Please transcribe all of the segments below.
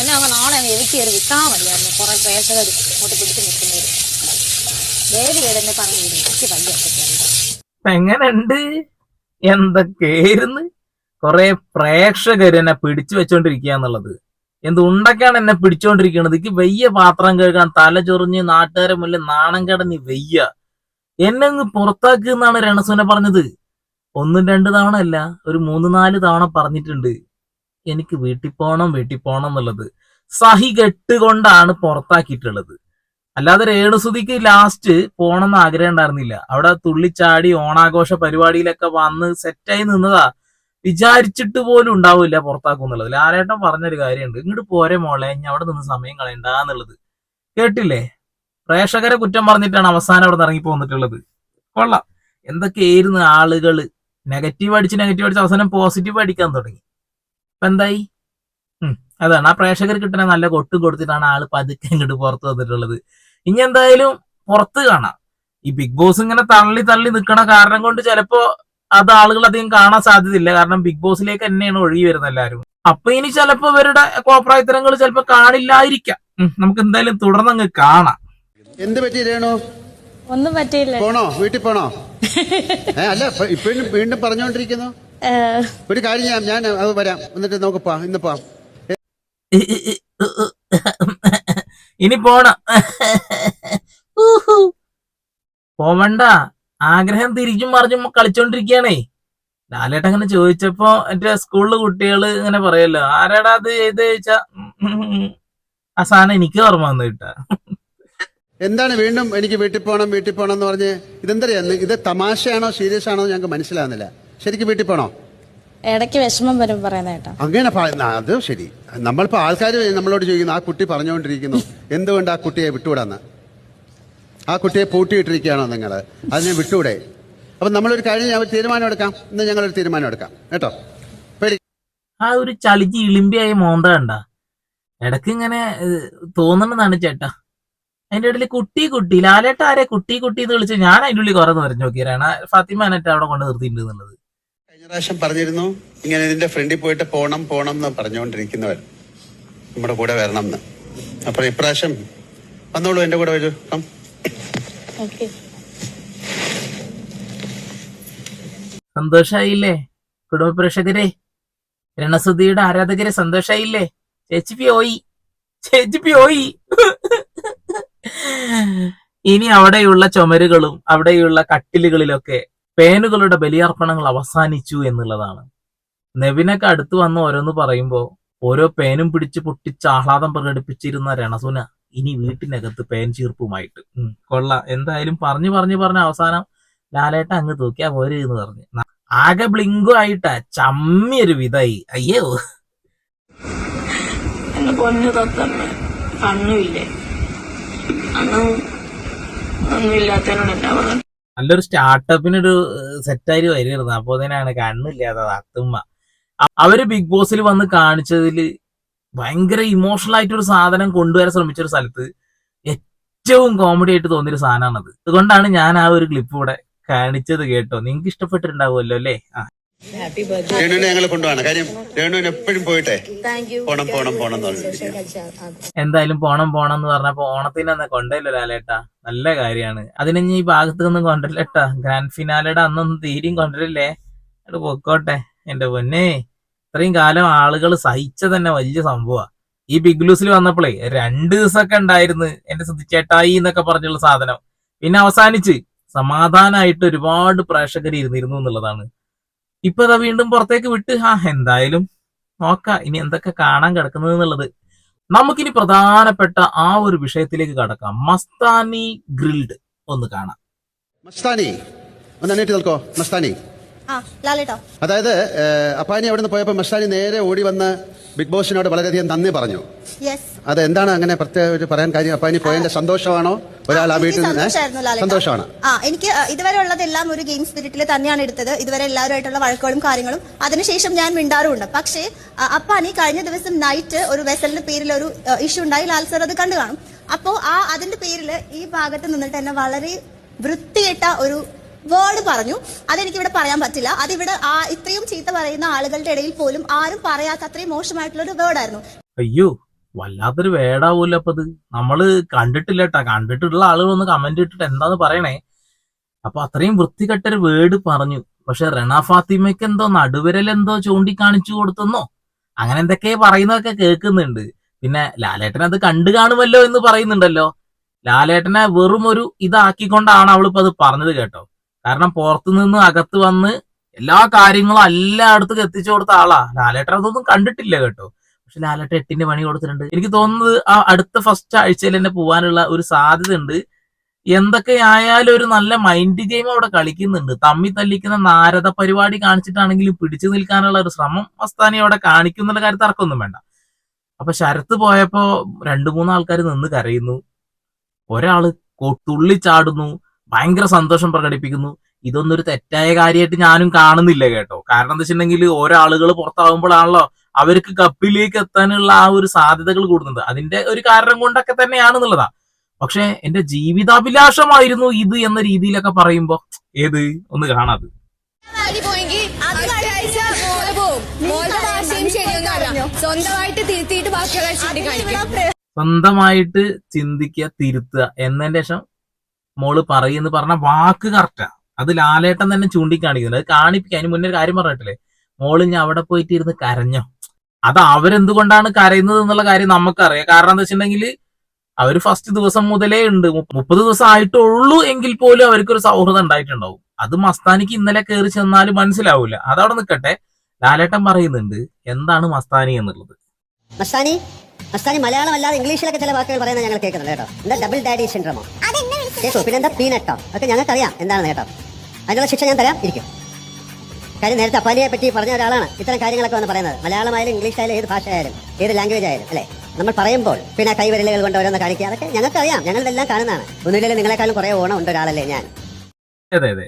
എന്നെ അങ്ങ് നാളെ അങ്ങ് എനിക്ക് കയറി വിട്ടാൽ മതിയായിരുന്നു. കുറെ പ്രേക്ഷകർ ഇങ്ങോട്ട് പിടിച്ചു നിൽക്കുന്നവര്. ദേവി എന്നെ പറഞ്ഞു എനിക്ക് വയ്യ എങ്ങനെയുണ്ട്? എന്തൊക്കെയായിരുന്നു? കുറെ പ്രേക്ഷകർ എന്നെ പിടിച്ചു വെച്ചോണ്ടിരിക്കുക എന്നുള്ളത്. എന്ത് എന്നെ പിടിച്ചോണ്ടിരിക്കുന്നത് എനിക്ക് വയ്യ പാത്രം കഴുകാൻ തല ചൊറിഞ്ഞ് നാട്ടുകാരെ മുന്നിൽ നാണം കടഞ്ഞ് വയ്യ. എന്നെ അങ്ങ് പുറത്താക്കുന്നാണ് രണസുന പറഞ്ഞത്. ഒന്നും രണ്ട് തവണ അല്ല ഒരു മൂന്ന് നാല് തവണ പറഞ്ഞിട്ടുണ്ട്. എനിക്ക് വീട്ടിൽ പോകണം വീട്ടിൽ പോകണം എന്നുള്ളത്. സഹി കെട്ടുകൊണ്ടാണ് പുറത്താക്കിയിട്ടുള്ളത്. അല്ലാതെ രേണുസുതിക്ക് ലാസ്റ്റ് പോണെന്ന് ആഗ്രഹം ഉണ്ടായിരുന്നില്ല. അവിടെ തുള്ളിച്ചാടി ഓണാഘോഷ പരിപാടിയിലൊക്കെ വന്ന് സെറ്റായി നിന്നതാ. വിചാരിച്ചിട്ട് പോലും ഉണ്ടാവില്ല പുറത്താക്കും എന്നുള്ളത് ലാലേട്ടൻ പറഞ്ഞൊരു കാര്യമുണ്ട്. ഇങ്ങോട്ട് പോരെ മോളെ ഇനി അവിടെ നിന്ന് സമയം കളയണ്ട എന്നുള്ളത്. കേട്ടില്ലേ? പ്രേക്ഷകരെ കുറ്റം പറഞ്ഞിട്ടാണ് അവസാനം അവിടെ നിന്ന് ഇറങ്ങി പോന്നിട്ടുള്ളത് കൊള്ളാം. എന്തൊക്കെയായിരുന്നു ആളുകൾ നെഗറ്റീവ് അടിച്ച് നെഗറ്റീവ് അടിച്ച് അവസാനം പോസിറ്റീവ് അടിക്കാൻ തുടങ്ങി. ഇപ്പൊ എന്തായി അതാണ്. ആ പ്രേക്ഷകർ കിട്ടുന്ന നല്ല കൊട്ടും കൊടുത്തിട്ടാണ് ആൾ പതുക്കെ ഇങ്ങോട്ട് പുറത്ത് വന്നിട്ടുള്ളത്. ഇനി എന്തായാലും പുറത്ത് കാണാം. ഈ ബിഗ് ബോസ് ഇങ്ങനെ തള്ളി തള്ളി നിൽക്കണ കാരണം കൊണ്ട് ചിലപ്പോ അത് ആളുകൾ അധികം കാണാൻ സാധ്യതയില്ല. കാരണം ബിഗ് ബോസിലേക്ക് തന്നെയാണ് ഒഴുകി വരുന്നത് എല്ലാവരും. അപ്പൊ ഇനി ചിലപ്പോ ഇവരുടെ കോപ്രായത്തരങ്ങൾ ചിലപ്പോ കാണില്ലായിരിക്കാം. ഉം, നമുക്ക് എന്തായാലും തുടർന്നങ്ങ് കാണാം. എന്ത് പറ്റി രേണു? ഒന്നും പറ്റിയില്ല. പോണോ? വീട്ടിൽ പോണോ? അല്ല ഇപ്പൊ- ഇപ്പോഴും വീണ്ടും പറഞ്ഞുകൊണ്ടിരിക്കുന്നു ഒരു കാര്യം ചെയ്യാം. ഞാൻ അത് വരാം. എന്നിട്ട് നമുക്ക് ഇന്നിപ്പാ ഇനി പോണം. പോവണ്ട. ആഗ്രഹം തിരിച്ചും മറിഞ്ഞും കളിച്ചോണ്ടിരിക്കുകയാണേ. ലാലേട്ട അങ്ങനെ ചോദിച്ചപ്പോ എന്റെ സ്കൂളിൽ കുട്ടികൾ ഇങ്ങനെ പറയല്ലോ ആരാടാ അത് ചെയ്ത് ചോദിച്ചാ. ആ സാധനം എനിക്ക് ഓർമ്മ വന്നു കിട്ടാ. എന്താണ് വീണ്ടും എനിക്ക് വീട്ടിൽ പോകണം വീട്ടിൽ പോകണം എന്ന് പറഞ്ഞ് ഇതെന്തറിയാ? ഇത് തമാശയാണോ സീരിയസ് ആണോ ഞങ്ങൾക്ക് മനസ്സിലാവുന്നില്ല. ശരിക്കും വീട്ടിൽ പോണോ? ഇടയ്ക്ക് വിഷമം വരും പറയുന്ന കേട്ടോ. അങ്ങനെ പ- അത് ശരി. നമ്മളിപ്പോ ആൾക്കാർ നമ്മളോട് ചോദിക്കുന്നു ആ കുട്ടി പറഞ്ഞുകൊണ്ടിരിക്കുന്നു. എന്തുകൊണ്ട് ആ കുട്ടിയെ വിട്ടുവിടാന്ന്? ആ കുട്ടിയെ പൂട്ടിയിട്ടിരിക്കുകയാണോ നിങ്ങൾ അതിനെ വിട്ടുകൂടെ അപ്പൊ നമ്മളൊരു കാര്യം ഞാൻ ഒരു തീരുമാനം എടുക്കാം. ഇന്ന് ഞങ്ങളൊരു തീരുമാനം എടുക്കാം. കേട്ടോ? പേടി ആ ഒരു ചളിച്ച് ഇളിമ്പിയായ മോന്ത കണ്ട. ഇടയ്ക്ക് ഇങ്ങനെ ഏഹ്, തോന്നണതാണ് ചേട്ടാ. അതിന്റെ ഇടയിൽ കുട്ടി കുട്ടി ലാലേട്ട ആരെ കുട്ടി കുട്ടി എന്ന് വിളിച്ച് ഞാൻ അതിന്റെ ഉള്ളിൽ കുറെ നിറഞ്ഞു നോക്കിയാണ് ഫാത്തിമ അവിടെ കൊണ്ട് നിർത്തിയിട്ടുണ്ട് എന്നുള്ളത്. പ്രാവശ്യം പറഞ്ഞിരുന്നു ഇങ്ങനെ ഇതിന്റെ ഫ്രണ്ടിൽ പോയിട്ട് പോണം പോണം എന്ന് പറഞ്ഞുകൊണ്ടിരിക്കുന്നവർ നമ്മുടെ കൂടെ വരണം എന്ന് അപ്പൊ ഇപ്രാവശ്യം വന്നോളൂ എന്റെ കൂടെ വരൂ. കം. സന്തോഷായില്ലേ? കുടുംബ പ്രേക്ഷകരെ രണസുധിയുടെ ആരാധകരെ സന്തോഷായില്ലേ? ചേച്ചി പോയി ചേച്ചി ഓയി. ഇനി അവിടെയുള്ള ചുമരുകളും അവിടെയുള്ള കട്ടിലുകളിലൊക്കെ പേനുകളുടെ ബലിയർപ്പണങ്ങൾ അവസാനിച്ചു എന്നുള്ളതാണ്. നെവിനൊക്കെ അടുത്ത് വന്ന് ഓരോന്ന് പറയുമ്പോൾ ഓരോ പേനും പിടിച്ച് പൊട്ടിച്ച് ആഹ്ലാദം പ്രകടിപ്പിച്ചിരുന്ന രണസുന ഇനി വീട്ടിനകത്ത് പേൻ ചീർപ്പുമായിട്ട്. കൊള്ള. എന്തായാലും പറഞ്ഞു പറഞ്ഞു പറഞ്ഞ അവസാനം ലാലേട്ട അങ്ങ് തൂക്കിയാ പോരെ എന്ന് പറഞ്ഞു. ആകെ ബ്ലിങ്കു ആയിട്ടാ. ചമ്മിയൊരു വിധായി അയ്യോ. എന്നെ പൊന്നു തത്തമ്മ കണ്ണുമില്ലേ? അന്നും ഒന്നുമില്ലാത്തവരോട് എന്താ പറഞ്ഞു? നല്ലൊരു സ്റ്റാർട്ടപ്പിനൊരു സെറ്റായി വരികയായിരുന്നു അപ്പൊ അതിനാണ് കണ്ണില്ലാതെ അത്തുമ്മ. അവർ ബിഗ് ബോസിൽ വന്ന് കാണിച്ചതിൽ ഭയങ്കര ഇമോഷണൽ ആയിട്ടൊരു സാധനം കൊണ്ടുവരാൻ ശ്രമിച്ച ഒരു സ്ഥലത്ത് ഏറ്റവും കോമഡി ആയിട്ട് തോന്നിയൊരു സാധനമാണത്. അതുകൊണ്ടാണ് ഞാൻ ആ ഒരു ക്ലിപ്പ് ഇവിടെ കാണിച്ചത് കേട്ടോ. നിങ്ങൾക്ക് ഇഷ്ടപ്പെട്ടിട്ടുണ്ടാവുമല്ലോ അല്ലേ? രേണുവിനെ ഞങ്ങൾ കൊണ്ടുപോകണം. കാര്യം രേണുവിന് എപ്പോഴും പോയിട്ടെ പോണം പോണം പോണം എന്ന് പറഞ്ഞിരിക്കുക എന്തായാലും പോണം പോണം എന്ന് പറഞ്ഞപ്പോ ഓണത്തിന് തന്നെ കൊണ്ടല്ലോ ലാലേട്ടാ. നല്ല കാര്യമാണ്. അതിന് ഈ ഭാഗത്ത് നിന്ന് കൊണ്ടല്ലേട്ടാ ഗ്രാൻഡ് ഫിനാലയുടെ അന്നൊന്നും തീരെയും കൊണ്ടല്ലേ അത് പൊക്കോട്ടെ. എന്റെ പൊന്നെ ഇത്രയും കാലം ആളുകൾ സഹിച്ച തന്നെ വലിയ സംഭവമാണ് ഈ ബിഗ് ലൂസിൽ വന്നപ്പോഴേ രണ്ട് ദിവസമൊക്കെ ഉണ്ടായിരുന്നു എന്റെ ശ്രദ്ധിച്ചേട്ടായി എന്നൊക്കെ പറഞ്ഞുള്ള സാധനം. പിന്നെ അവസാനിച്ച് സമാധാനായിട്ട് ഒരുപാട് പ്രേക്ഷകർ ഇരുന്നിരുന്നു എന്നുള്ളതാണ്. ഇപ്പൊ അതാ വീണ്ടും പുറത്തേക്ക് വിട്ട്. ആ എന്തായാലും നോക്ക. ഇനി എന്തൊക്കെ കാണാൻ കിടക്കുന്നത് എന്നുള്ളത്. നമുക്കിനി പ്രധാനപ്പെട്ട ആ ഒരു വിഷയത്തിലേക്ക് കടക്കാം. മസ്താനി ഗ്രിൽഡ് ഒന്ന് കാണാം. മസ്താനി ഒന്ന് എണ്ണീട്ട് നിൽക്കോ. മസ്താനി. ആ ലാലേട്ടോ. അതായത് അപ്പാനി അവിടെ നിന്ന് പോയപ്പോ മസ്താനി നേരെ ഓടി വന്ന് ബിഗ് ബോസിനോട് വളരെയധികം നന്ദി പറഞ്ഞു. അത് എന്താണ് അങ്ങനെ പ്രത്യേക പറയാൻ കാര്യം? അപ്പൊ ഇനി പോയതിന്റെ സന്തോഷമാണോ? ഒരാൾ ആ വീട്ടിൽ നിന്ന് സന്തോഷമാണ്? ആ എനിക്ക് ഇതുവരെ ഉള്ളതെല്ലാം ഒരു ഗെയിം സ്പിരിറ്റിൽ തന്നെയാണ് എടുത്തത്. ഇതുവരെ എല്ലാവരുമായിട്ടുള്ള വഴക്കുകളും കാര്യങ്ങളും. അതിനുശേഷം ഞാൻ മിണ്ടാറുമുണ്ട്. പക്ഷേ അപ്പാനി കഴിഞ്ഞ ദിവസം നൈറ്റ് ഒരു വെസലിന്റെ പേരിൽ ഒരു ഇഷ്യൂ ഉണ്ടായി. ലാൽ സർ അത് കണ്ടു കാണും. അപ്പോ ആ അതിന്റെ പേരിൽ ഈ ഭാഗത്ത് നിന്നിട്ട് എന്നെ വളരെ വൃത്തികെട്ട ഒരു വേർഡ് പറഞ്ഞു. അതെനിക്ക് ഇവിടെ പറയാൻ പറ്റില്ല. അതിവിടെ ആ ഇത്രയും ചീത്ത പറയുന്ന ആളുകളുടെ ഇടയിൽ പോലും ആരും പറയാത്ത അത്രയും മോശമായിട്ടുള്ള ഒരു വേർഡായിരുന്നു അയ്യോ വല്ലാത്തൊരു വേടാവൂല്ലോ അപ്പൊ ഇത് നമ്മൾ കണ്ടിട്ടില്ല കേട്ടാ കണ്ടിട്ടുള്ള ആളുകൾ ഒന്ന് കമന്റ് ഇട്ടിട്ട് എന്താന്ന് പറയണേ? അപ്പൊ അത്രയും വൃത്തികെട്ടൊരു വേർഡ് പറഞ്ഞു. പക്ഷെ റണ ഫാത്തിമയ്ക്ക് എന്തോ നടുവിരൽ എന്തോ ചൂണ്ടിക്കാണിച്ചു കൊടുത്തെന്നോ? അങ്ങനെ എന്തൊക്കെ പറയുന്നതൊക്കെ കേൾക്കുന്നുണ്ട്. പിന്നെ ലാലേട്ടൻ അത് കണ്ടു കാണുമല്ലോ എന്ന് പറയുന്നുണ്ടല്ലോ. ലാലേട്ടനെ വെറും ഒരു ഇതാക്കിക്കൊണ്ടാണ് അവളിപ്പോ അത് പറഞ്ഞത് കേട്ടോ. കാരണം പുറത്തു നിന്ന് അകത്ത് വന്ന് എല്ലാ കാര്യങ്ങളും എല്ലായിടത്തും എത്തിച്ചു കൊടുത്ത ആളാ. ലാലേട്ടൻ അതൊന്നും കണ്ടിട്ടില്ല കേട്ടോ. പക്ഷെ ലാലേട്ടൻ എട്ടിന്റെ പണി കൊടുത്തിട്ടുണ്ട്. എനിക്ക് തോന്നുന്നത് ആ അടുത്ത ഫസ്റ്റ് ആഴ്ചയിൽ തന്നെ പോവാനുള്ള ഒരു സാധ്യത ഉണ്ട് എന്തൊക്കെ ആയാലും ഒരു നല്ല മൈൻഡ് ഗെയിം അവിടെ കളിക്കുന്നുണ്ട്. തമ്മി തല്ലിക്കുന്ന നാരദ പരിപാടി കാണിച്ചിട്ടാണെങ്കിലും പിടിച്ചു നിൽക്കാനുള്ള ഒരു ശ്രമം മസ്താനി അവിടെ കാണിക്കുന്നുള്ള കാര്യത്തിൽ തർക്കമൊന്നും വേണ്ട. അപ്പൊ ശരത്ത് പോയപ്പോ രണ്ടു മൂന്ന് ആൾക്കാർ നിന്ന് കരയുന്നു. ഒരാൾ തുള്ളിച്ചാടുന്നു ഭയങ്കര സന്തോഷം പ്രകടിപ്പിക്കുന്നു. ഇതൊന്നും ഒരു തെറ്റായ കാര്യമായിട്ട് ഞാനും കാണുന്നില്ല കേട്ടോ. കാരണം എന്താ വെച്ചിട്ടുണ്ടെങ്കിൽ ഓരോ ആളുകൾ പുറത്താവുമ്പോഴാണല്ലോ അവർക്ക് കപ്പിലേക്ക് എത്താനുള്ള ആ ഒരു സാധ്യതകൾ കൂടുന്നത്. അതിന്റെ ഒരു കാരണം കൊണ്ടൊക്കെ തന്നെയാണെന്നുള്ളതാ. പക്ഷെ എന്റെ ജീവിതാഭിലാഷമായിരുന്നു ഇത് എന്ന രീതിയിലൊക്കെ പറയുമ്പോ ഏത്? ഒന്ന് കാണാത് സ്വന്തമായിട്ട് തിരുത്തിയിട്ട് ബാക്കിയുള്ള സ്വന്തമായിട്ട് ചിന്തിക്കുക തിരുത്തുക എന്നതിന്റെ ശേഷം മോൾ പറയുന്നു പറഞ്ഞ വാക്ക് കറക്റ്റാ അത് ലാലേട്ടൻ തന്നെ ചൂണ്ടിക്കാണിക്കുന്നുണ്ട്. അത് കാണിപ്പിക്കാൻ അതിന് മുന്നേ ഒരു കാര്യം പറഞ്ഞിട്ടില്ലേ? മോൾ ഞാൻ അവിടെ പോയിട്ട് ഇരുന്ന് കരഞ്ഞോ? അത് അവരെന്തുകൊണ്ടാണ് കരയുന്നത് എന്നുള്ള കാര്യം നമുക്കറിയാം. കാരണം എന്താ വെച്ചിട്ടുണ്ടെങ്കിൽ അവർ ഫസ്റ്റ് ദിവസം മുതലേ ഉണ്ട്. മുപ്പത് ദിവസം ആയിട്ടുള്ളൂ എങ്കിൽ പോലും അവർക്കൊരു സൗഹൃദം ഉണ്ടായിട്ടുണ്ടാവും. അത് മസ്താനിക്ക് ഇന്നലെ കയറി ചെന്നാലും മനസ്സിലാവൂല. അതവിടെ നിൽക്കട്ടെ ലാലേട്ടൻ പറയുന്നുണ്ട് എന്താണ് മസ്താനി എന്നുള്ളത്? മസ്താനി മസ്താനി മലയാളം അല്ലാതെ ഇംഗ്ലീഷിലൊക്കെ ചില വാക്കുകൾ പറയുന്നത് ഞങ്ങൾ കേൾക്കുന്നുണ്ട് കേട്ടോ. എന്താ ഡബിൾ ഡാഡി സിൻഡ്രോമോ കേട്ടോ പിന്നെ എന്താ പീനട്ടോ അതൊക്കെ ഞങ്ങൾക്ക് അറിയാം എന്താണ് കേട്ടോ? അതിനുള്ള ശിക്ഷ ഞാൻ തരാം. ഇരിക്കും. കാര്യം നേരത്തെ അപ്പാനിയെ പറ്റി പറഞ്ഞ ഒരാളാണ് ഇത്തരം കാര്യങ്ങളൊക്കെ വന്ന് പറയുന്നത്. മലയാളമായാലും ഇംഗ്ലീഷ് ആയാലും ഏത് ഭാഷ ആയാലും ഏത് ലാംഗ്വേജ് ആയാലും അല്ലേ? നമ്മൾ പറയുമ്പോൾ പിന്നെ കൈവിരലുകൾ കൊണ്ട് ഓരോന്ന് കാണിക്കുക. അതൊക്കെ ഞങ്ങൾക്ക് ഞങ്ങൾക്കറിയാം. ഞങ്ങളിതെല്ലാം കാണുന്നതാണ്. ഒന്നുമില്ലെങ്കിൽ നിങ്ങളെക്കാളും കുറേ ഓണം ഉണ്ട് ഒരാളല്ലേ ഞാൻ. അതെ അതെ.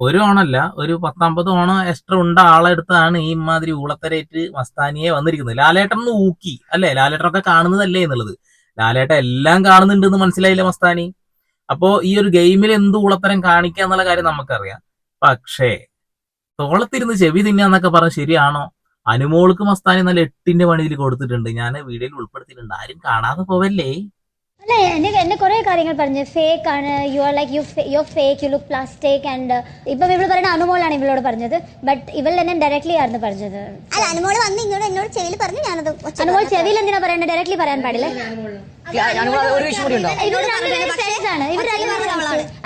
ഒരു ഓണമല്ല ഒരു പത്തമ്പത് ഓണം എക്സ്ട്രാ ഉണ്ട ആളെടുത്താണ് ഈ മാതിരി ഊളത്തരേറ്റ് മസ്താനിയെ വന്നിരിക്കുന്നത്. ലാലേട്ടൻ ഒന്ന് ഊക്കി അല്ലേ? ലാലേട്ടനൊക്കെ കാണുന്നതല്ലേ എന്നുള്ളത്. ലാലേട്ടൻ എല്ലാം കാണുന്നുണ്ട് എന്ന് മനസ്സിലായില്ല മസ്താനി? അപ്പോ ഈ ഒരു ഗെയിമിൽ എന്ത് ഊളത്തരം കാണിക്കുക എന്നുള്ള കാര്യം നമുക്കറിയാം. പക്ഷേ തോളത്തിരുന്ന് ചെവി തിന്നാന്നൊക്കെ പറഞ്ഞ് ശരിയാണോ? അനുമോൾക്ക് മസ്താനി നല്ല എട്ടിന്റെ പണിയിൽ കൊടുത്തിട്ടുണ്ട്. ഞാൻ വീഡിയോയിൽ ഉൾപ്പെടുത്തിയിട്ടുണ്ട്. ആരും കാണാതെ പോവല്ലേ? അല്ല എന്നെ എന്നെ കുറേ കാര്യങ്ങൾ പറഞ്ഞു. ഫേക്ക് ആണ്. You are like you you fake you look plastic and ഇപ്പം ഇവൾ പറയുന്ന അനുമോളാണ് ഇവളോട് പറഞ്ഞത്. ബട്ട് ഇവൾ എന്നെ ഡയറക്ട്ലി ആയിരുന്നു പറഞ്ഞത്. അല്ല അനുമോൾ വന്ന് ഇങ്ങോട്ട് എന്നോട് ചെവിയിൽ പറഞ്ഞു ഞാനത് അനുമോൾ ചെവിയിൽ എന്തിനാ പറയുന്നത് ഡയറക്ട്ലി പറയാൻ പാടില്ലേ.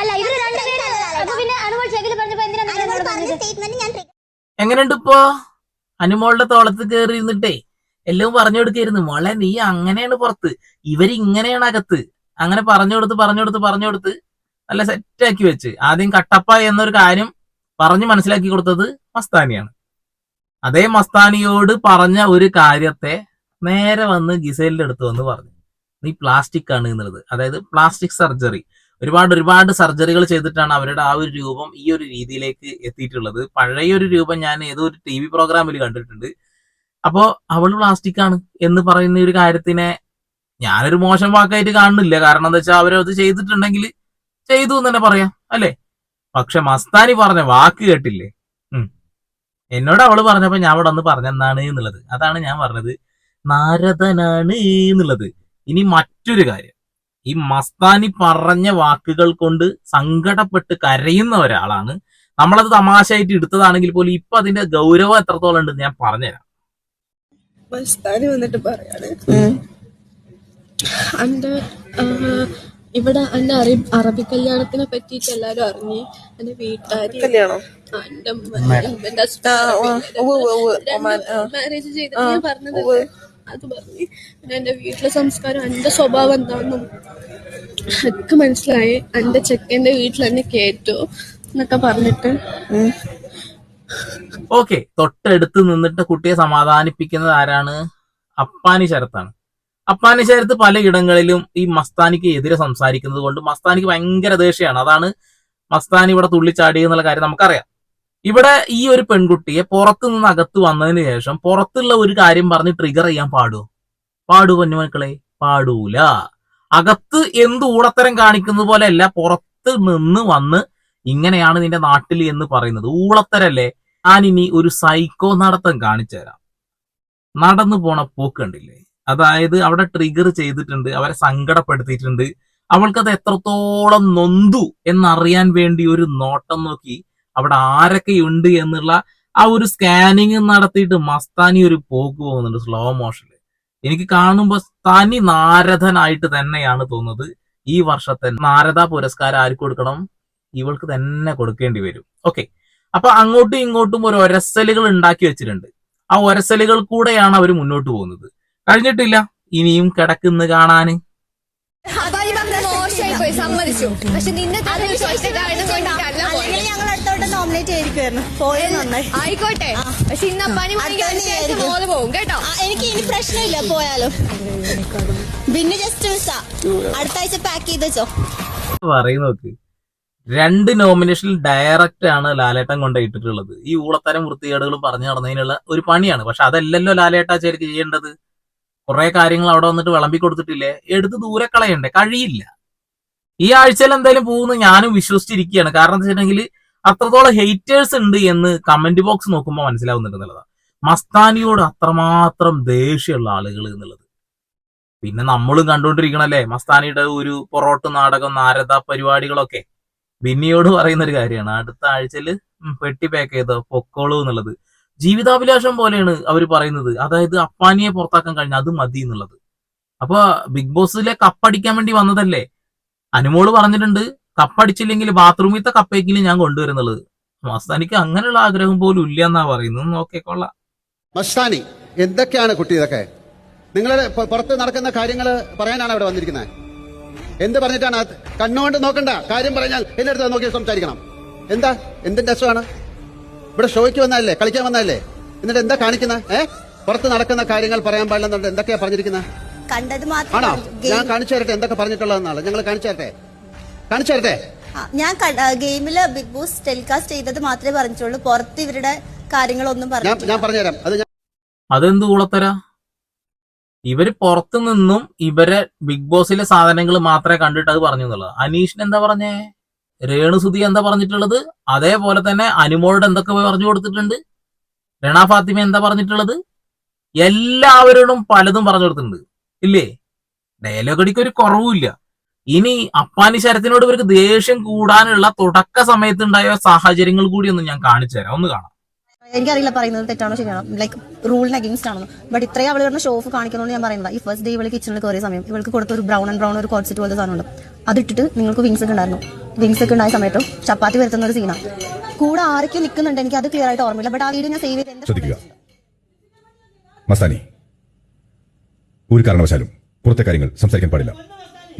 അല്ല ഇവർ രണ്ടുപേരും അപ്പൊ പിന്നെ അനുമോൾ ചെവിയിൽ പറഞ്ഞപ്പോ എന്തിനാ സ്റ്റേറ്റ്മെന്റ് ഞാൻ എങ്ങനെയുണ്ട് ഇപ്പോ? അനുമോളുടെ തോളത്ത് കയറി ഇരുന്നിട്ടേ. എല്ലാം പറഞ്ഞു കൊടുക്കായിരുന്നു. മോളെ നീ അങ്ങനെയാണ് പുറത്ത്. ഇവരിങ്ങനെയാണ് അകത്ത്. അങ്ങനെ പറഞ്ഞു കൊടുത്ത് പറഞ്ഞു കൊടുത്ത് പറഞ്ഞു കൊടുത്ത് നല്ല സെറ്റാക്കി വെച്ച്. ആദ്യം കട്ടപ്പ എന്നൊരു കാര്യം പറഞ്ഞു മനസ്സിലാക്കി കൊടുത്തത് മസ്താനിയാണ്. അതേ മസ്താനിയോട് പറഞ്ഞ ഒരു കാര്യത്തെ നേരെ വന്ന് ഗിസൈലിന്റെ അടുത്ത് വന്ന് പറഞ്ഞു. നീ പ്ലാസ്റ്റിക് ആണ് എന്നുള്ളത്. അതായത് പ്ലാസ്റ്റിക് സർജറി ഒരുപാട് ഒരുപാട് സർജറികൾ ചെയ്തിട്ടാണ് അവരുടെ ആ ഒരു രൂപം ഈ ഒരു രീതിയിലേക്ക് എത്തിയിട്ടുള്ളത്. പഴയ ഒരു രൂപം ഞാൻ ഏതോ ഒരു ടി വി പ്രോഗ്രാമിൽ കണ്ടിട്ടുണ്ട്. അപ്പോ അവൾ പ്ലാസ്റ്റിക് ആണ് എന്ന് പറയുന്ന ഒരു കാര്യത്തിനെ ഞാനൊരു മോശം വാക്കായിട്ട് കാണുന്നില്ല. കാരണം എന്താ വെച്ചാൽ അവരത് ചെയ്തിട്ടുണ്ടെങ്കിൽ ചെയ്തു എന്ന് തന്നെ പറയാം അല്ലെ? പക്ഷെ മസ്താനി പറഞ്ഞ വാക്ക് കേട്ടില്ലേ? എന്നോട് അവൾ പറഞ്ഞപ്പോ ഞാൻ അവിടെ ഒന്ന് പറഞ്ഞെന്നാണ് എന്നുള്ളത്. അതാണ് ഞാൻ പറഞ്ഞത്. നാരദനാണ് എന്നുള്ളത്. ഇനി മറ്റൊരു കാര്യം. ഈ മസ്താനി പറഞ്ഞ വാക്കുകൾ കൊണ്ട് സങ്കടപ്പെട്ട് കരയുന്ന ഒരാളാണ്. നമ്മളത് തമാശയായിട്ട് എടുത്തതാണെങ്കിൽ പോലും ഇപ്പൊ അതിന്റെ ഗൗരവം എത്രത്തോളം ഉണ്ടെന്ന് ഞാൻ പറഞ്ഞുതരാം. മസ്താനി വന്നിട്ട് പറയാണ്. അന്റെ ഇവിടെ എന്റെ അറി അറബി കല്യാണത്തിനെ പറ്റിയിട്ട് എല്ലാരും അറിഞ്ഞ് എന്റെ വീട്ടുകാരി മാരേജ് ചെയ്ത് ഞാൻ പറഞ്ഞത് അത് പറഞ്ഞ് പിന്നെ എന്റെ വീട്ടിലെ സംസ്കാരം എന്റെ സ്വഭാവം എന്താണെന്നും ഒക്കെ മനസ്സിലായി. എന്റെ ചെക്കന്റെ വീട്ടിൽ എന്നെ കേറ്റു എന്നൊക്കെ പറഞ്ഞിട്ട് ഓക്കെ തൊട്ടടുത്ത് നിന്നിട്ട് കുട്ടിയെ സമാധാനിപ്പിക്കുന്നത് ആരാണ്? അപ്പാനി ശരത്താണ്. അപ്പാനി ശരത്ത് പലയിടങ്ങളിലും ഈ മസ്താനിക്ക് എതിരെ സംസാരിക്കുന്നത് കൊണ്ട് മസ്താനിക്ക് ഭയങ്കര ദേഷ്യമാണ്. അതാണ് മസ്താനി ഇവിടെ തുള്ളിച്ചാടി എന്നുള്ള കാര്യം നമുക്കറിയാം. ഇവിടെ ഈ ഒരു പെൺകുട്ടിയെ പുറത്തു നിന്ന് അകത്ത് വന്നതിന് ശേഷം പുറത്തുള്ള ഒരു കാര്യം പറഞ്ഞ് ട്രിഗർ ചെയ്യാൻ പാടുമോ പാടൂ പൊന്നുമക്കളെ? പാടൂല. അകത്ത് എന്ത് ഊളത്തരം കാണിക്കുന്നത് പോലെയല്ല പുറത്ത് നിന്ന് വന്ന് ഇങ്ങനെയാണ് നിന്റെ നാട്ടിൽ എന്ന് പറയുന്നത്. ഊളത്തരല്ലേ? ഞാനിനി ഒരു സൈക്കോ നടത്തം കാണിച്ചു തരാം. നടന്നു പോണ പോക്ക് കണ്ടില്ലേ? അതായത് അവിടെ ട്രിഗർ ചെയ്തിട്ടുണ്ട് അവരെ സങ്കടപ്പെടുത്തിയിട്ടുണ്ട്. അവൾക്കത് എത്രത്തോളം നൊന്തു എന്നറിയാൻ വേണ്ടി ഒരു നോട്ടം നോക്കി അവിടെ ആരൊക്കെ ഉണ്ട് എന്നുള്ള ആ ഒരു സ്കാനിങ് നടത്തിയിട്ട് മസ്താനി ഒരു പോക്ക് പോകുന്നുണ്ട് സ്ലോ മോഷനിൽ എനിക്ക് കാണുമ്പോൾ തനി നാരദനായിട്ട് തന്നെയാണ് തോന്നുന്നത്. ഈ വർഷത്തെ നാരദ പുരസ്കാരം ആർക്ക് കൊടുക്കണം? ഇവൾക്ക് തന്നെ കൊടുക്കേണ്ടി വരും. ഓക്കെ അപ്പൊ അങ്ങോട്ടും ഇങ്ങോട്ടും ഒരു ഒരസലുകൾ ഉണ്ടാക്കി വെച്ചിട്ടുണ്ട്. ആ ഒരസലുകൾ കൂടെയാണ് അവർ മുന്നോട്ട് പോകുന്നത്. കഴിഞ്ഞിട്ടില്ല? ഇനിയും കിടക്കുന്ന കാണാന്. സമ്മതിച്ചു. പക്ഷെ നിന്നെ. ഞങ്ങൾ അടുത്തോട്ട് നോമിനേറ്റ് ചെയ്തിരിക്കുമായിരുന്നു പോയത് നന്നായി. ആയിക്കോട്ടെ. പക്ഷെ ഇന്ന് അപ്പാനി മണിക്ക് അടുത്ത അനുസരിച്ച് മോൾ പോകും കേട്ടോ? എനിക്ക് ഇനി പ്രശ്നമില്ല പോയാലും? പിന്നെ ജസ്റ്റ് വിസ അടുത്ത ആഴ്ച പാക്ക് ചെയ്ത് വെച്ചോ. പറയും നോക്ക്. രണ്ട് നോമിനേഷനിൽ ഡയറക്റ്റ് ആണ് ലാലേട്ടൻ കൊണ്ട് ഇട്ടിട്ടുള്ളത്. ഈ ഊളത്തരം വൃത്തികേടുകൾ പറഞ്ഞു നടന്നതിനുള്ള ഒരു പണിയാണ്. പക്ഷെ അതല്ലല്ലോ ലാലേട്ട ശരിക്ക് ചെയ്യേണ്ടത്. കുറെ കാര്യങ്ങൾ അവിടെ വന്നിട്ട് വിളമ്പി കൊടുത്തിട്ടില്ലേ? എടുത്ത് ദൂരെ കളയണ്ടേ? കഴിയില്ല. ഈ ആഴ്ചയിൽ എന്തായാലും പോകുന്നു ഞാനും വിശ്വസിച്ചിരിക്കുകയാണ്. കാരണം എന്താ വെച്ചിട്ടുണ്ടെങ്കിൽ അത്രത്തോളം ഹെയ്റ്റേഴ്സ് ഉണ്ട് എന്ന് കമന്റ് ബോക്സ് നോക്കുമ്പോൾ മനസ്സിലാവുന്നുണ്ട് എന്നുള്ളതാണ്. മസ്താനിയോട് അത്രമാത്രം ദേഷ്യമുള്ള ആളുകൾ എന്നുള്ളത്. പിന്നെ നമ്മളും കണ്ടുകൊണ്ടിരിക്കണല്ലേ? മസ്താനിയുടെ ഒരു പൊറോട്ട് നാടകം നാരദ പരിപാടികളൊക്കെ. ബിന്നിയോട് പറയുന്ന ഒരു കാര്യമാണ്. അടുത്ത ആഴ്ചയിൽ പെട്ടി പാക്ക് ചെയ്തോ പൊക്കോളൂ എന്നുള്ളത്. ജീവിതാഭിലാഷം പോലെയാണ് അവർ പറയുന്നത്. അതായത് അപ്പാനിയെ പുറത്താക്കാൻ കഴിഞ്ഞ അത് മതി എന്നുള്ളത്. അപ്പൊ ബിഗ് ബോസിലെ കപ്പടിക്കാൻ വേണ്ടി വന്നതല്ലേ? അനുമോൾ പറഞ്ഞിട്ടുണ്ട് കപ്പടിച്ചില്ലെങ്കിൽ ബാത്റൂമിലത്തെ കപ്പയെങ്കിലും ഞാൻ കൊണ്ടുവരുന്നുള്ളത് മസ്താനിക്ക് അങ്ങനെയുള്ള ആഗ്രഹം പോലും ഇല്ല എന്നാ പറയുന്നത്. നോക്കിക്കൊള്ളാം മസ്താനി എന്തൊക്കെയാണ് കുട്ടി ഇതൊക്കെ? നിങ്ങളുടെ പുറത്ത് നടക്കുന്ന കാര്യങ്ങൾ പറയാനാണ് അവിടെ വന്നിരിക്കുന്നത്. എന്ത് പറഞ്ഞിട്ടാണ് കണ്ണുകൊണ്ട് നോക്കണ്ട? കാര്യം പറഞ്ഞാൽ എന്റെ അടുത്ത് നോക്കി സംസാരിക്കണം. എന്താ? എന്തിന്റെ അസുഖമാണ് ഇവിടെ ഷോയ്ക്ക് വന്നതല്ലേ? കളിക്കാൻ വന്നതല്ലേ? എന്നിട്ട് എന്താ കാണിക്കുന്ന? ഏ? പുറത്ത് നടക്കുന്ന കാര്യങ്ങൾ പറയാൻ പാടില്ലെന്നുണ്ട്. എന്തൊക്കെയാ പറഞ്ഞിരിക്കുന്നത് കണ്ടത് ആണോ? ഞാൻ കാണിച്ചു തരട്ടെ. എന്തൊക്കെ പറഞ്ഞിട്ടുള്ളതെന്നാണ്. ഞങ്ങൾ കാണിച്ചു തരട്ടെ. കാണിച്ചു തരട്ടെ? ഞാൻ ഗെയിമിൽ ബിഗ് ബോസ് ടെലികാസ്റ്റ് ചെയ്തത് മാത്രമേ പറഞ്ഞിട്ടുള്ളൂ. പുറത്ത് ഇവരുടെ കാര്യങ്ങളൊന്നും പറഞ്ഞു ഞാൻ പറഞ്ഞുതരാം. അത് ഞാൻ അതെന്ത് കൂളത്തര? ഇവർ പുറത്തു നിന്നും ഇവരെ ബിഗ് ബോസിലെ സാധനങ്ങൾ മാത്രമേ കണ്ടിട്ട് അത് പറഞ്ഞു എന്നുള്ളത്. അനീഷിന് എന്താ പറഞ്ഞേ? രേണുസുതി എന്താ പറഞ്ഞിട്ടുള്ളത്? അതേപോലെ തന്നെ അനുമോളുടെ എന്തൊക്കെ പറഞ്ഞു കൊടുത്തിട്ടുണ്ട്? രണ ഫാത്തിമ എന്താ പറഞ്ഞിട്ടുള്ളത്? എല്ലാവരോടും പലതും പറഞ്ഞു കൊടുത്തിട്ടുണ്ട്. ഇല്ലേ? ഡയലോഗ് അടിക്ക് ഒരു കുറവുമില്ല. ഇനി അപ്പാനി ശരത്തിനോട് ഇവർക്ക് ദേഷ്യം കൂടാനുള്ള തുടക്ക സമയത്തുണ്ടായ സാഹചര്യങ്ങൾ കൂടി ഒന്ന് ഞാൻ കാണിച്ചു തരാം. ഒന്ന് കാണാം. എനിക്കറിയില്ല പറയുന്നത് തെറ്റാണോ ശരിയാണോ. ലൈക്ക് റൂളിന് അഗേൻസ്റ്റ് ആണോ ബട്ട് ഇത്രയും അവൾ പറഞ്ഞ ഷോഫ് കാണിക്കുന്നതുകൊണ്ട് ഞാൻ പറയുന്നത്. ഈ ഫസ്റ്റ് ഡേ ഇവൾ കിച്ചണിൽ കയറിയ സമയം ഇവൾക്ക് കൊടുത്ത ഒരു ബ്രൗൺ ആൻഡ് ബ്രൗൺ ഒരു കോൺസെറ്റ് സെറ്റ് പോലത്തെ സാധനമുണ്ട്. അതിട്ടിട്ട് നിങ്ങൾക്ക് വിങ്സ് ഒക്കെ ഉണ്ടായിരുന്നു. വിങ്സ് ഒക്കെ ഉണ്ടായ സമയത്തും ചപ്പാത്തി വരുത്തുന്ന ഒരു സീനാണ് കൂടെ ആരൊക്കെ നിൽക്കുന്നുണ്ട് എനിക്ക് അത് ക്ലിയർ ആയിട്ട് ഓർമ്മയില്ല. ബട്ട് ആ വീഡിയോ ഞാൻ സേവ് ചെയ്ത് മസ്താനി ഒരു കാരണവശാലും പുറത്തെ കാര്യങ്ങൾ സംസാരിക്കാൻ പാടില്ല.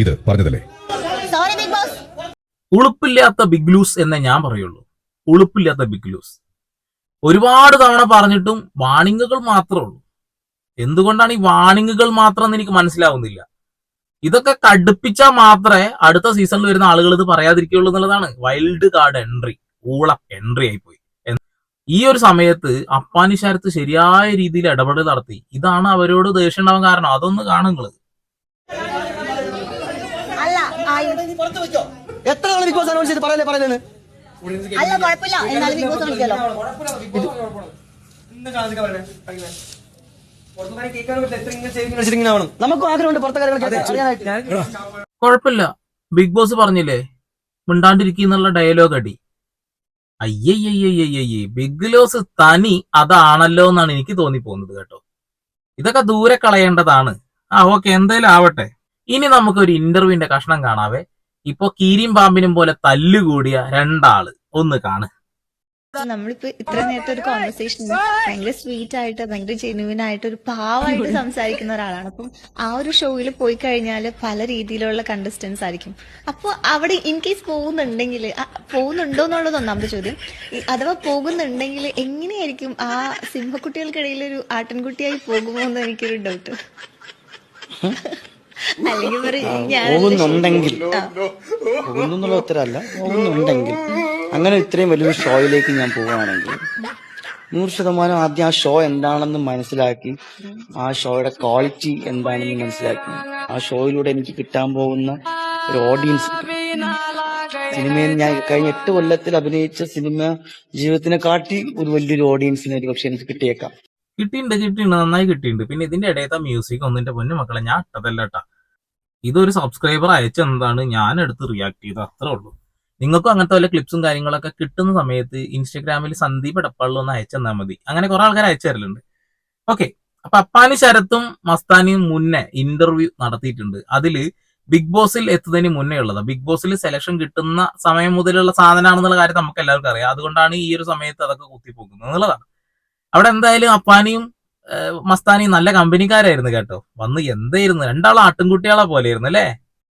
ഇത് പറഞ്ഞതല്ലേ? സോറി ബിഗ് ബോസ് ഉളുപ്പില്ലാത്ത ബിഗ് ലൂസ് എന്നേ ഞാൻ പറയുള്ളൂ. ഉളുപ്പില്ലാത്ത ബിഗ് ലൂസ് ഒരുപാട് തവണ പറഞ്ഞിട്ടും വാണിങ്ങുകൾ മാത്രമേ ഉള്ളൂ. എന്തുകൊണ്ടാണ് ഈ വാണിങ്ങുകൾ മാത്രം എന്ന് എനിക്ക് മനസ്സിലാവുന്നില്ല. ഇതൊക്കെ കടുപ്പിച്ചാൽ മാത്രമേ അടുത്ത സീസണിൽ വരുന്ന ആളുകൾ ഇത് പറയാതിരിക്കുള്ളൂ എന്നുള്ളതാണ്. വൈൽഡ് കാർഡ് എൻട്രി ഊള എൻട്രി ആയിപ്പോയി. ഈ ഒരു സമയത്ത് അപ്പാനിശാരത്ത് ശരിയായ രീതിയിൽ ഇടപെടൽ നടത്തി. ഇതാണ് അവരോട് ദേഷ്യം ഉണ്ടാവാൻ കാരണം. അതൊന്ന് കാണുന്നത് അല്ല ആ, എത്ര ബിഗ് ബോസ് അനൗൺസ് ചെയ്ത് പറയുന്നത് അല്ല കുഴപ്പമില്ല. എന്നാലും ബിഗ് ബോസ് കളിക്കല്ലോ നമുക്ക് ആഗ്രഹമുണ്ട് പുറത്തെ അറിയാനായിട്ട് കുഴപ്പമില്ല. ബിഗ് ബോസ് പറഞ്ഞില്ലേ മിണ്ടാണ്ടിരിക്കുന്നുള്ള ഡയലോഗ് അടി അയ്യയ്യയ്യയ്യയ്യേ ബിഗ് ലോസ് തനി അതാണല്ലോ എന്നാണ് എനിക്ക് തോന്നിപ്പോകുന്നത് കേട്ടോ ഇതൊക്കെ ദൂരെ കളയേണ്ടതാണ് ആ ഓക്കെ എന്തായാലും ആവട്ടെ ഇനി നമുക്കൊരു ഇന്റർവ്യൂവിന്റെ കഷ്ണം കാണാവേ ഇപ്പൊ കീരിയും പാമ്പിനും പോലെ തല്ലുകൂടിയ രണ്ടാൾ. ഒന്ന് കാണ്. നമ്മളിപ്പോ ഇത്ര നേരത്തെ ഒരു കോൺവെർസേഷൻ ഭയങ്കര സ്വീറ്റ് ആയിട്ട് ഭയങ്കര ജെന്യൂൻ ആയിട്ട് ഒരു പാവമായിട്ട് സംസാരിക്കുന്ന ഒരാളാണ്. അപ്പം ആ ഒരു ഷോയിൽ പോയി കഴിഞ്ഞാൽ പല രീതിയിലുള്ള കണ്ടസ്റ്റൻസ് ആയിരിക്കും. അപ്പോൾ അവിടെ ഇൻ കേസ് പോകുന്നുണ്ടെങ്കിൽ പോകുന്നുണ്ടോ എന്നുള്ളത് ഒന്നാമത്തെ ചോദ്യം. അഥവാ പോകുന്നുണ്ടെങ്കിൽ എങ്ങനെയായിരിക്കും ആ സിംഹക്കുട്ടികൾക്കിടയിൽ ഒരു ആട്ടിൻകുട്ടിയായി പോകുമോ എന്ന് എനിക്കൊരു ഡൗട്ട് പോകുന്നുണ്ടെങ്കിൽ. പോകുന്നുള്ള ഉത്തരമല്ല പോകുന്നുണ്ടെങ്കിൽ. അങ്ങനെ ഇത്രയും വലിയൊരു ഷോയിലേക്ക് ഞാൻ പോവുകയാണെങ്കിൽ നൂറ് ശതമാനം ആദ്യം ആ ഷോ എന്താണെന്ന് മനസ്സിലാക്കി ആ ഷോയുടെ ക്വാളിറ്റി എന്താണെന്ന് മനസ്സിലാക്കി. ആ ഷോയിലൂടെ എനിക്ക് കിട്ടാൻ പോകുന്ന ഒരു ഓഡിയൻസ് സിനിമയിൽ ഞാൻ കഴിഞ്ഞ എട്ട് കൊല്ലത്തിൽ അഭിനയിച്ച സിനിമ ജീവിതത്തിനെ കാട്ടി ഒരു വലിയൊരു ഓഡിയൻസിന് ഒരു പക്ഷെ എനിക്ക് കിട്ടിയേക്കാം. കിട്ടിയിട്ടുണ്ട് കിട്ടിയിട്ടുണ്ട് നന്നായി കിട്ടിയിട്ടുണ്ട് പിന്നെ ഇതിന്റെ ഇടയത്തെ മ്യൂസിക് ഒന്നിന്റെ പൊന്നു മക്കളെ ഞാൻ ഇട്ടതല്ല കേട്ടാ ഇതൊരു സബ്സ്ക്രൈബർ അയച്ചെന്താണ് ഞാൻ എടുത്ത് റിയാക്ട് ചെയ്തത് അത്രേ ഉള്ളൂ. നിങ്ങൾക്കും അങ്ങനത്തെ വല്ല ക്ലിപ്സും കാര്യങ്ങളൊക്കെ കിട്ടുന്ന സമയത്ത് ഇൻസ്റ്റാഗ്രാമിൽ സന്ദീപ് എടപ്പാളിൽ ഒന്ന് അയച്ചെന്നാൽ മതി. അങ്ങനെ കുറെ ആൾക്കാർ അയച്ചു തരലുണ്ട്. ഓക്കെ അപ്പൊ അപ്പാനി ശരത്തും മസ്താനിയും മുന്നേ ഇന്റർവ്യൂ നടത്തിയിട്ടുണ്ട്. അതിൽ ബിഗ് ബോസിൽ എത്തുന്നതിന് മുന്നേ ഉള്ളതാണ് ബിഗ് ബോസിൽ സെലക്ഷൻ കിട്ടുന്ന സമയം മുതലുള്ള സാധനമാണെന്നുള്ള കാര്യം നമുക്ക് എല്ലാവർക്കും അറിയാം. അതുകൊണ്ടാണ് ഈ ഒരു സമയത്ത് അതൊക്കെ കുത്തിപ്പോക്കുന്നത് എന്നുള്ളതാണ്. അവിടെ എന്തായാലും അപ്പാനിയും മസ്താനിയും നല്ല കമ്പനിക്കാരായിരുന്നു കേട്ടോ. വന്ന് എന്തായിരുന്നു? രണ്ടാളും പോലെ പോലെയായിരുന്നു അല്ലേ?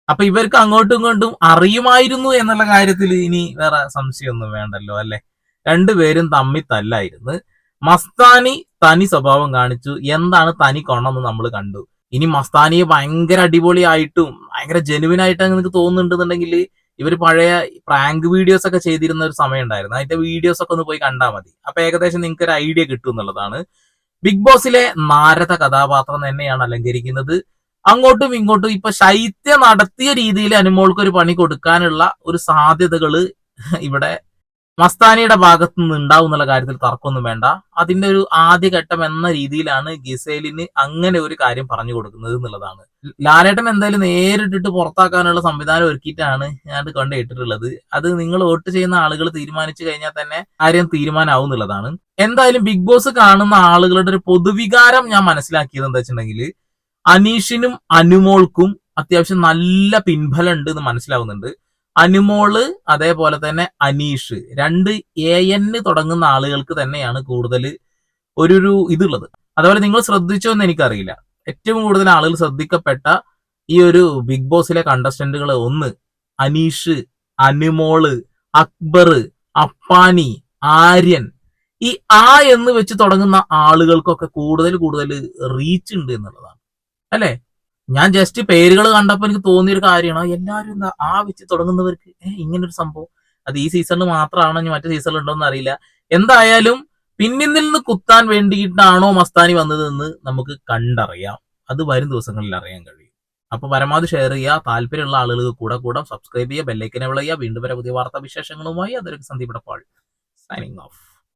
അപ്പൊ ഇവർക്ക് അങ്ങോട്ടും ഇങ്ങോട്ടും അറിയുമായിരുന്നു എന്നുള്ള കാര്യത്തിൽ ഇനി വേറെ സംശയമൊന്നും വേണ്ടല്ലോ അല്ലെ? രണ്ടുപേരും തമ്മിൽ തല്ലായിരുന്നു. മസ്താനി തനി സ്വഭാവം കാണിച്ചു. എന്താണ് തനി കൊണമെന്ന് നമ്മൾ കണ്ടു. ഇനി മസ്താനിയെ ഭയങ്കര അടിപൊളിയായിട്ടും ഭയങ്കര ജെനുവിൻ ആയിട്ട് നിങ്ങൾക്ക് തോന്നുന്നുണ്ടെന്നുണ്ടെങ്കിൽ ഇവർ പഴയ പ്രാങ്ക് വീഡിയോസ് ഒക്കെ ചെയ്തിരുന്ന ഒരു സമയം ഉണ്ടായിരുന്നു. അതിന്റെ വീഡിയോസ് ഒക്കെ ഒന്ന് പോയി കണ്ടാൽ മതി. അപ്പൊ ഏകദേശം നിങ്ങൾക്ക് ഒരു ഐഡിയ കിട്ടും എന്നുള്ളതാണ്. ബിഗ് ബോസിലെ നാരദ കഥാപാത്രം തന്നെയാണ് അലങ്കരിക്കുന്നത്. അങ്ങോട്ടും ഇങ്ങോട്ടും ഇപ്പൊ ശൈത്യം നടത്തിയ രീതിയിൽ അനുമോൾക്ക് ഒരു പണി കൊടുക്കാനുള്ള ഒരു സാധ്യതകൾ ഇവിടെ മസ്താനിയുടെ ഭാഗത്തു നിന്ന് ഉണ്ടാവും എന്നുള്ള കാര്യത്തിൽ തർക്കമൊന്നും വേണ്ട. അതിന്റെ ഒരു ആദ്യഘട്ടം എന്ന രീതിയിലാണ് ഗിസേലിന് അങ്ങനെ ഒരു കാര്യം പറഞ്ഞു കൊടുക്കുന്നത് എന്നുള്ളതാണ്. ലാലേട്ടൻ എന്തായാലും നേരിട്ടിട്ട് പുറത്താക്കാനുള്ള സംവിധാനം ഒരുക്കിയിട്ടാണ് ഞാൻ അത് കണ്ട് കേട്ടിട്ടുള്ളത് അത് നിങ്ങൾ വോട്ട് ചെയ്യുന്ന ആളുകൾ തീരുമാനിച്ചു കഴിഞ്ഞാൽ തന്നെ കാര്യം തീരുമാനമാവും എന്നുള്ളതാണ്. എന്തായാലും ബിഗ് ബോസ് കാണുന്ന ആളുകളുടെ ഒരു പൊതുവികാരം ഞാൻ മനസ്സിലാക്കിയത് എന്താ വെച്ചിട്ടുണ്ടെങ്കിൽ അനീഷിനും അനുമോൾക്കും അത്യാവശ്യം നല്ല പിൻബലം ഉണ്ട് എന്ന് മനസ്സിലാവുന്നുണ്ട്. അനുമോൾ അതേപോലെ തന്നെ അനീഷ്. രണ്ട് എ എൻ തുടങ്ങുന്ന ആളുകൾക്ക് തന്നെയാണ് കൂടുതൽ ഒരു ഒരു ഇതുള്ളത്. അതുപോലെ നിങ്ങൾ ശ്രദ്ധിച്ചോ എന്ന് എനിക്കറിയില്ല. ഏറ്റവും കൂടുതൽ ആളുകൾ ശ്രദ്ധിക്കപ്പെട്ട ഈ ഒരു ബിഗ് ബോസിലെ കണ്ടസ്റ്റന്റുകൾ ഒന്ന് അനീഷ് അനുമോൾ അക്ബർ അപ്പാനി ആര്യൻ. ഈ ആ എന്ന് വെച്ച് തുടങ്ങുന്ന ആളുകൾക്കൊക്കെ കൂടുതൽ കൂടുതൽ റീച്ച് ഉണ്ട് എന്നുള്ളതാണ്. അല്ലെ? ഞാൻ ജസ്റ്റ് പേരുകൾ കണ്ടപ്പോൾ എനിക്ക് തോന്നിയൊരു കാര്യമാണ്. എല്ലാവരും എന്താ ആ വെച്ച് തുടങ്ങുന്നവർക്ക് ഇങ്ങനൊരു സംഭവം. അത് ഈ സീസണിൽ മാത്രമാണോ ഇനി മറ്റു സീസണിൽ ഉണ്ടോ എന്ന് അറിയില്ല. എന്തായാലും പിന്നിൽ നിന്ന് കുത്താൻ വേണ്ടിയിട്ടാണോ മസ്താനി വന്നതെന്ന് നമുക്ക് കണ്ടറിയാം. അത് വരും ദിവസങ്ങളിൽ അറിയാൻ കഴിയും. അപ്പൊ പരമാവധി ഷെയർ ചെയ്യുക. താല്പര്യമുള്ള ആളുകൾക്ക് കൂടെ കൂടെ. സബ്സ്ക്രൈബ് ചെയ്യുക. ബെല്ലൈക്കനെ വിളയുക വീണ്ടും വരെ പുതിയ വാർത്താ വിശേഷങ്ങളുമായി അതൊരു സന്ദീപ് പാൾ സൈനിങ് ഓഫ്